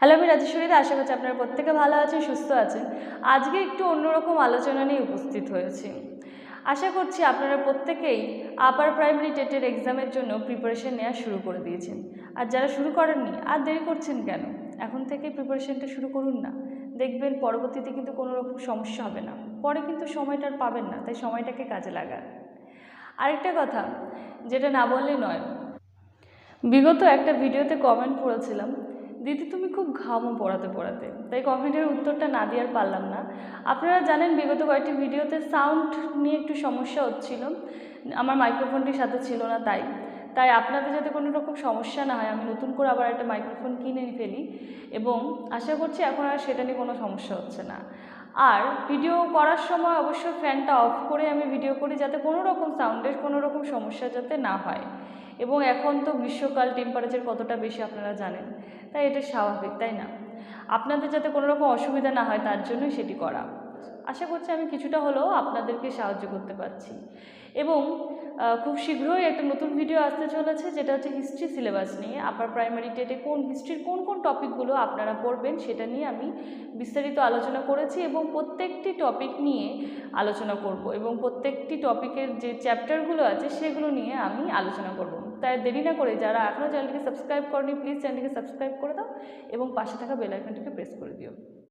Hello, আমি রাজেশ্বরীতে আশা করছি আপনারা প্রত্যেকে ভালো আছেন, সুস্থ আছেন। আজকে একটু অন্যরকম আলোচনা নিয়ে উপস্থিত হয়েছি। আশা করছি আপনারা প্রত্যেকেই আপার প্রাইমারি টেটের এক্সামের জন্য প্রিপারেশন নেওয়া শুরু করে দিয়েছেন। আর যারা শুরু করেননি, আর দেরি করছেন কেন? এখন থেকে প্রিপারেশনটা শুরু করুন না। দেখবেন পরবর্তীতে কিন্তু কোনো রকম সমস্যা হবে না। পরে কিন্তু সময়টা আর পাবেন না, তাই সময়টাকে কাজে লাগান। আরেকটা কথা, যেটা না বললেই নয়। বিগত একটা ভিডিওতে কমেন্ট পড়েছিলাম দিদি, তুমি খুব ঘামো পড়াতে পড়াতে। তাই কমেন্টের উত্তরটা না দিয়ে আর পারলাম না। আপনারা জানেন বিগত কয়েকটি ভিডিওতে সাউন্ড নিয়ে একটু সমস্যা হচ্ছিল। আমার মাইক্রোফোনটির সাথে ছিল না, তাই। তাই আপনাদের যাতে কোনো রকম সমস্যা না হয়, আমি নতুন করে আবার একটা মাইক্রোফোন কিনে ফেলি এবং আশা করছি এখন আর সেটা নিয়ে কোনো সমস্যা হচ্ছে না। আর ভিডিও করার সময় অবশ্যই ফ্যানটা অফ করে আমি ভিডিও করি যাতে কোনো রকম সাউন্ডের কোনো রকম সমস্যা যাতে না হয়। এবং এখন তো গ্রীষ্মকাল টেম্পারেচার কতটা বেশি আপনারা জানেন, তাই এটা স্বাভাবিক, তাই না? আপনাদের যাতে কোনো রকম অসুবিধা না হয়, তার জন্যই সেটি করা। আশা করছি আমি কিছুটা হলেও আপনাদেরকে সাহায্য করতে পারছি। এবং খুব শীঘ্রই একটা নতুন ভিডিও আসতে চলেছে, যেটা হচ্ছে হিস্ট্রি সিলেবাস নিয়ে। আপার প্রাইমারি টেটে কোন হিস্ট্রির কোন কোন টপিকগুলো আপনারা পড়বেন সেটা নিয়ে আমি বিস্তারিত আলোচনা করেছি এবং প্রত্যেকটি টপিক নিয়ে আলোচনা করব এবং প্রত্যেকটি টপিকের যে চ্যাপ্টারগুলো আছে সেগুলো নিয়ে আমি আলোচনা করব। তাই দেরি না করে যারা এখনও চ্যানেলটিকে সাবস্ক্রাইব করেনি প্লিজ চ্যানেলটিকে সাবস্ক্রাইব করে দাও এবং পাশে থাকা বেল আইকনটিকে প্রেস করে দিও।